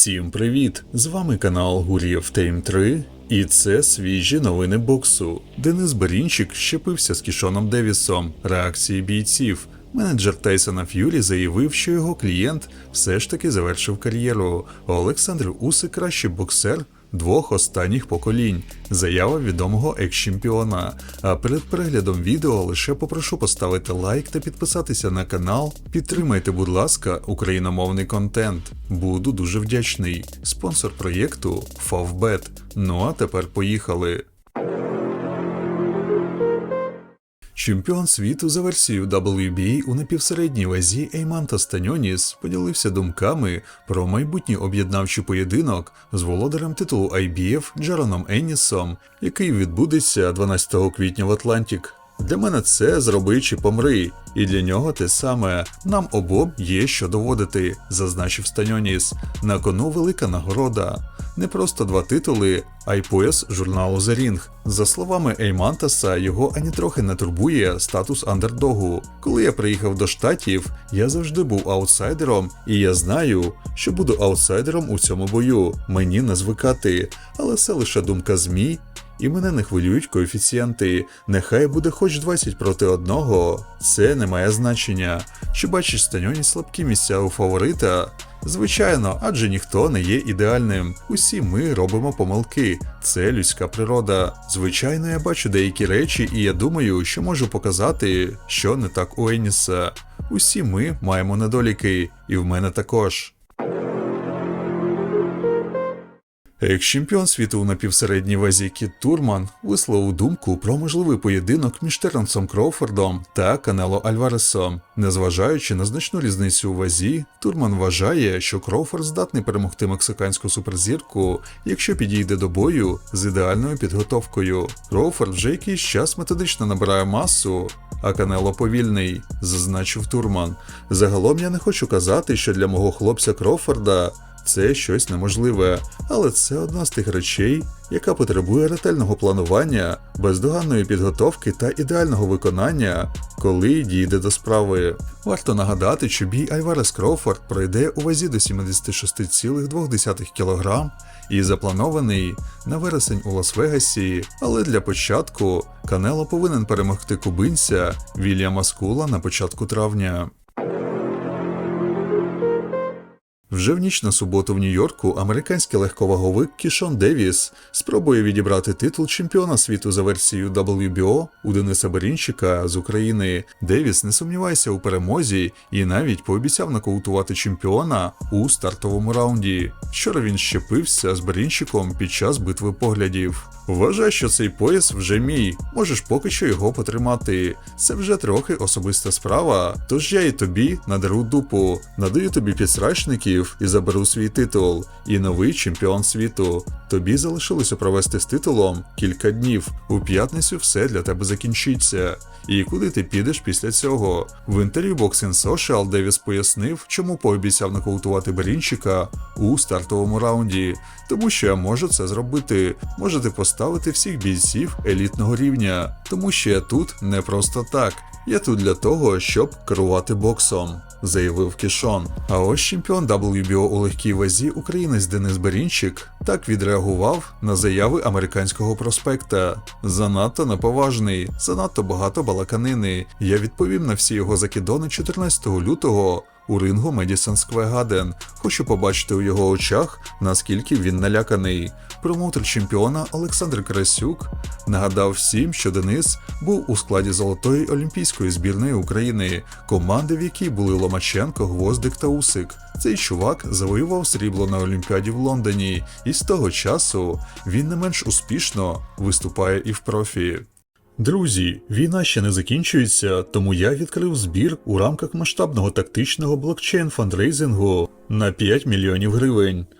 Всім привіт! З вами канал Гур'єв Тейм 3, і це свіжі новини боксу. Денис Берінчик щепився з Кішоном Девісом. Реакції бійців. Менеджер Тайсона Ф'юрі заявив, що його клієнт все ж таки завершив кар'єру. Олександр Уси кращий боксер двох останніх поколінь. Заява відомого екс-чемпіона. А перед переглядом відео лише попрошу поставити лайк та підписатися на канал. Підтримайте, будь ласка, україномовний контент. Буду дуже вдячний. Спонсор проєкту Favbet. Ну а тепер поїхали. Чемпіон світу за версією WBA у напівсередній вазі Ейманта Станьоніс поділився думками про майбутній об'єднавчий поєдинок з володарем титулу IBF Джароном Еннісом, який відбудеться 12 квітня в Атлантік. Для мене це зроби чи помри, і для нього те саме. Нам обом є що доводити, зазначив Станьоніс. На кону велика нагорода. Не просто два титули, а й пояс журналу The Ring. За словами Еймантаса, його ані трохи не турбує статус андердогу. Коли я приїхав до штатів, я завжди був аутсайдером, і я знаю, що буду аутсайдером у цьому бою. Мені не звикати, але це лише думка ЗМІ. І мене не хвилюють коефіцієнти. Нехай буде хоч 20 проти одного. Це не має значення. Чи бачиш станьоні слабкі місця у фаворита? Звичайно, адже ніхто не є ідеальним. Усі ми робимо помилки. Це людська природа. Звичайно, я бачу деякі речі, і я думаю, що можу показати, що не так у Еніса. Усі ми маємо недоліки, і в мене також. Екс-чемпіон світу у напівсередній вазі Кіт Турман висловив думку про можливий поєдинок між Теренсом Кроуфордом та Канело Альваресом. Незважаючи на значну різницю у вазі, Турман вважає, що Кроуфорд здатний перемогти мексиканську суперзірку, якщо підійде до бою з ідеальною підготовкою. Кроуфорд вже якийсь час методично набирає масу. А Канело повільний, зазначив Турман. Загалом я не хочу казати, що для мого хлопця Кроуфорда це щось неможливе, але це одна з тих речей, яка потребує ретельного планування, бездоганної підготовки та ідеального виконання, коли дійде до справи. Варто нагадати, що бій Альварес Кроуфорд пройде у вазі до 76,2 кг і запланований на вересень у Лас-Вегасі, але для початку Канело повинен перемогти кубинця Вільяма Скула на початку травня. Вже в ніч на суботу в Нью-Йорку американський легковаговик Кішон Девіс спробує відібрати титул чемпіона світу за версією WBO у Дениса Берінчика з України. Девіс не сумнівається у перемозі і навіть пообіцяв нокаутувати чемпіона у стартовому раунді. Вчора він щепився з Берінчиком під час битви поглядів. Вважаю, що цей пояс вже мій, можеш поки що його потримати. Це вже трохи особиста справа. Тож я і тобі надару дупу, надаю тобі підсрачників і заберу свій титул. І новий чемпіон світу. Тобі залишилося провести з титулом кілька днів. У п'ятницю все для тебе закінчиться. І куди ти підеш після цього? В інтерв'ю Boxing Social Девіс пояснив, чому пообіцяв нокаутувати Берінчика у стартовому раунді. Тому що я можу це зробити. Можете поставити всіх бійців елітного рівня. Тому що я тут не просто так. Я тут для того, щоб керувати боксом, заявив Кішон. А ось чемпіон WBO у легкій вазі українець Денис Берінчик так відреагував на заяви американського проспекта. Занадто неповажний, занадто багато балаканини. Я відповім на всі його закидони 14 лютого. У рингу Медісон Скве Гаден. Хочу побачити у його очах, наскільки він наляканий. Промоутер чемпіона Олександр Красюк нагадав всім, що Денис був у складі золотої олімпійської збірної України, команди, в якій були Ломаченко, Гвоздик та Усик. Цей чувак завоював срібло на Олімпіаді в Лондоні, і з того часу він не менш успішно виступає і в профі. Друзі, війна ще не закінчується, тому я відкрив збір у рамках масштабного тактичного блокчейн фандрейзингу на 5 мільйонів гривень.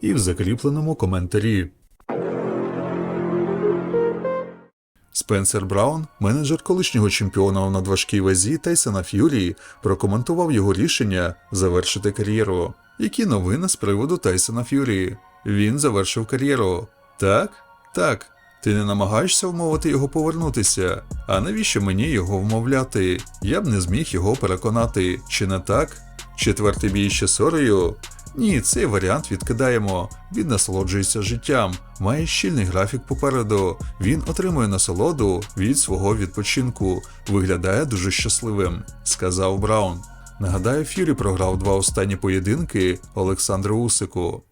і в закріпленому коментарі. Спенсер Браун, менеджер колишнього чемпіона у надважкій вазі Тайсона Ф'юрі, прокоментував його рішення завершити кар'єру. Які новини з приводу Тайсона Ф'юрі? Він завершив кар'єру. Так? Так. Ти не намагаєшся вмовити його повернутися. А навіщо мені його вмовляти? Я б не зміг його переконати. Чи не так? Четвертий бій ще сорою? Ні, цей варіант відкидаємо. Він насолоджується життям, має щільний графік попереду. Він отримує насолоду від свого відпочинку, виглядає дуже щасливим, сказав Браун. Нагадаю, Ф'юрі програв два останні поєдинки Олександру Усику.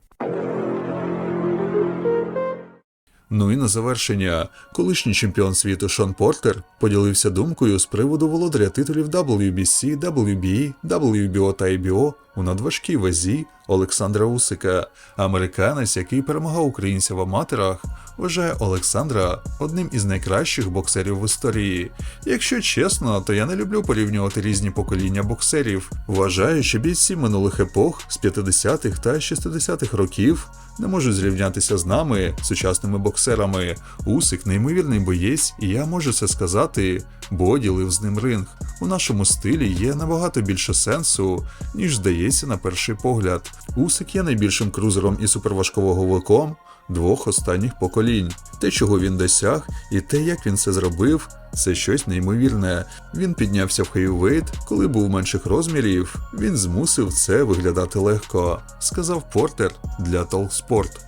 Ну і на завершення, колишній чемпіон світу Шон Портер поділився думкою з приводу володаря титулів WBC, WBA, WBO та IBO у надважкій вазі Олександра Усика. Американець, який перемагав українця в аматорах, вважає Олександра одним із найкращих боксерів в історії. Якщо чесно, то я не люблю порівнювати різні покоління боксерів. Вважаю, що бійці минулих епох з 50-х та 60-х років не можуть зрівнятися з нами, сучасними боксерами. Усик неймовірний боєць, і я можу це сказати, бо ділив з ним ринг. У нашому стилі є набагато більше сенсу, ніж здається на перший погляд. Усик є найбільшим крузером і суперважковаговиком двох останніх поколінь. Те, чого він досяг, і те, як він це зробив, це щось неймовірне. Він піднявся в хейвейт, коли був менших розмірів. Він змусив це виглядати легко, сказав Портер для Толкспорт.